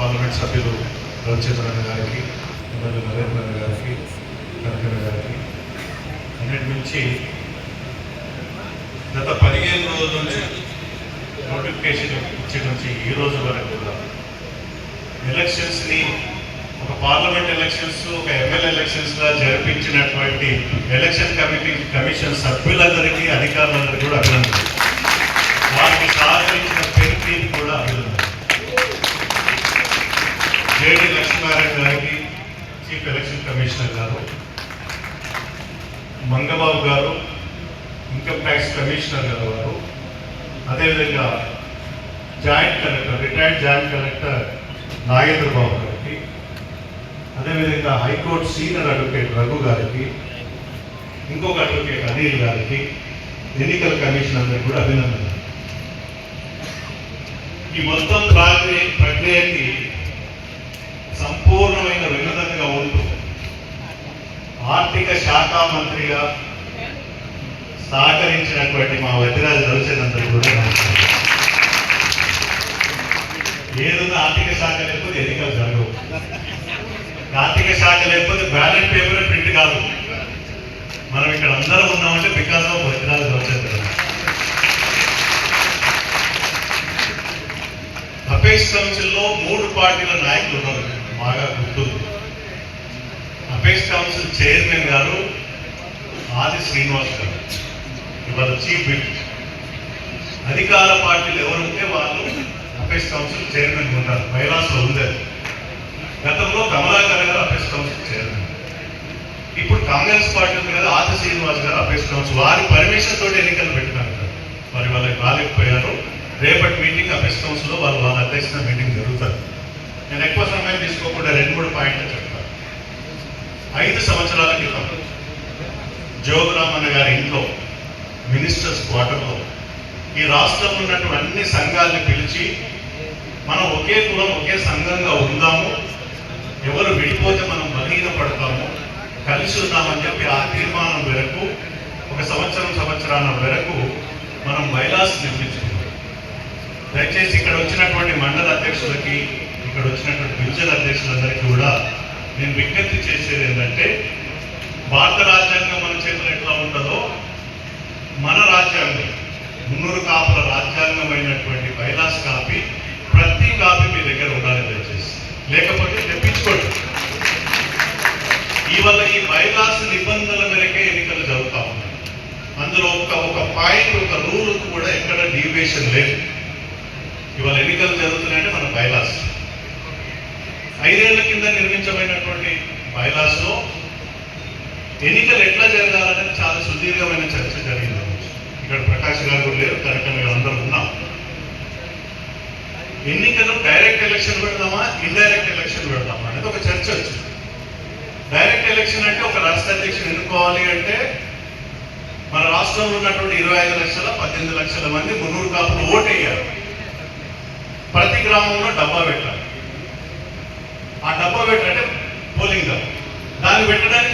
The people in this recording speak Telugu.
పార్లమెంట్ సభ్యులు రవిచంద్రన్ గారికి ఎమ్మెల్యే నరేంద్ర గారికి కనకన్న గారికి. అన్నిటి నుంచి గత పదిహేను రోజుల నుంచి నోటిఫికేషన్ ఇచ్చే నుంచి ఈ రోజు వరకు కూడా ఎలక్షన్స్ని ఒక పార్లమెంట్ ఎలక్షన్స్ ఒక ఎమ్మెల్యే ఎలక్షన్స్గా జరిపించినటువంటి ఎలక్షన్ కమిటీ కమిషన్ సభ్యులందరికీ అధికారులందరికీ కూడా అభినందనలు. కమిషనర్ గారు మంగబాబు గారు ఇన్కమ్ ట్యాక్స్ కమిషనర్ గారు వారు అదేవిధంగా joint collector retired joint collector Nagendra Babu గారికి అదేవిధంగా హైకోర్టు సీనియర్ అడ్వకేట్ రఘు గారికి ఇంకొక అడ్వకేట్ అనిల్ గారికి ఎన్నికల కమిషన్ అందరికి కూడా అభినందన ఈ మొత్తం ప్రక్రియకి ఆర్థిక శాఖ మంత్రిగా సహకరించినటువంటి మా వదిరాజు రవిచంద్ర కూడా ఏదైనా ఆర్థిక శాఖ లేకపోతే ఎన్నికలు జరగవు. ఆర్థిక శాఖ లేకపోతే బ్యాలెట్ పేపర్ ప్రింట్ కాదు. మనం ఇక్కడ అందరం ఉన్నామంటే బికాస్ ఆఫ్ వజ్రాలు రవిచంద్ర అపేక్ష కౌన్సిల్లో మూడు పార్టీల నాయకులు ఉన్నారు. బాగా గుర్తుంది. కౌన్సిల్ చైర్మన్ గారు ఆది శ్రీనివాస్ గారు ఇవాళ చీఫ్ విప్ అధికార పార్టీలు ఎవరుంటే వాళ్ళు అపేస్ కౌన్సిల్ చైర్మన్ ఉంటారు బైలాస్ ఉంది గతంలో కమలాకర్ గారు అపేస్ కౌన్సిల్ చైర్మన్ ఇప్పుడు కాంగ్రెస్ పార్టీ ఉంది కదా ఆది శ్రీనివాస్ గారు అపేస్ కౌన్సిల్ వారి పర్మిషన్ తోటి ఎన్నికలు పెట్టినారు. కదా. మరి వాళ్ళకి రాలేకపోయారు రేపటి మీటింగ్ అపేక్ష కౌన్సిల్లో వాళ్ళు వాళ్ళ అధ్యక్షత మీటింగ్ జరుగుతుంది నేను ఎక్కువ సమయం తీసుకోకుండా రెండు మూడు పాయింట్లు చెప్తాను ఐదు సంవత్సరాల క్రితం జోగురామన్న గారి ఇంట్లో మినిస్టర్స్ క్వార్టర్లో ఈ రాష్ట్రంలో ఉన్నటువంటి అన్ని సంఘాలను పిలిచి మనం ఒకే కులం ఒకే సంఘంగా ఉందాము ఎవరు విడిపోతే మనం బలహీన పడతాము కలిసి ఉందామని చెప్పి ఆ తీర్మానం మేరకు ఒక సంవత్సరం సంవత్సరాల మేరకు మనం మైలాస్ నిర్మించుకున్నాం. దయచేసి ఇక్కడ వచ్చినటువంటి మండల అధ్యక్షులకి ఇక్కడ వచ్చినటువంటి గిరిజన అధ్యక్షులందరికీ కూడా నేను విజ్ఞప్తి చేసేది ఏంటంటే భారత రాజ్యాంగం మన చేతిలో ఎట్లా ఉంటుందో? మన రాజ్యాంగం మున్నూరు కాపుల రాజ్యాంగమైనటువంటి బైలాస్ కాపీ ప్రతి కాపీ మీ దగ్గర ఉండాలి దయచేసి. లేకపోతే తెప్పించుకోండి. ఇవాళ ఈ బైలాస్ నిబంధనల మేరకే ఎన్నికలు జరుగుతా ఉన్నాయి. అందులో ఒక ఒక పాయింట్ ఒక రూల్ కూడా ఎక్కడ డీవియేషన్ లేదు. ఇవాళ ఎన్నికలు జరుగుతున్నాయంటే మన బైలాస్. ఐదేళ్ళ కింద నిర్మించబడినటువంటి బైలాస్లో ఎన్నికలు ఎట్లా జరగాలనేది చాలా సుదీర్ఘమైన చర్చ జరిగింది. ఇక్కడ ప్రకాష్ గారు లేరు కనుక గారు అందరూ ఉన్నాం. ఎన్నికలు డైరెక్ట్ ఎలక్షన్ పెడదామా ఇండైరెక్ట్ ఎలక్షన్ పెడదామా అనేది ఒక చర్చ వచ్చింది. డైరెక్ట్ ఎలక్షన్ అంటే ఒక రాష్ట్ర అధ్యక్షుడు ఎన్నుకోవాలి అంటే మన రాష్ట్రంలో ఉన్నటువంటి ఇరవై ఐదు లక్షల పద్దెనిమిది లక్షల మంది మున్నూరు కాపులు ఓటేయాలి. ప్రతి గ్రామంలో డబ్బా పెట్టాలి. ఆ డబ్బా పెట్టాలంటే పోలింగ్ డబ్బా దాన్ని పెట్టడానికి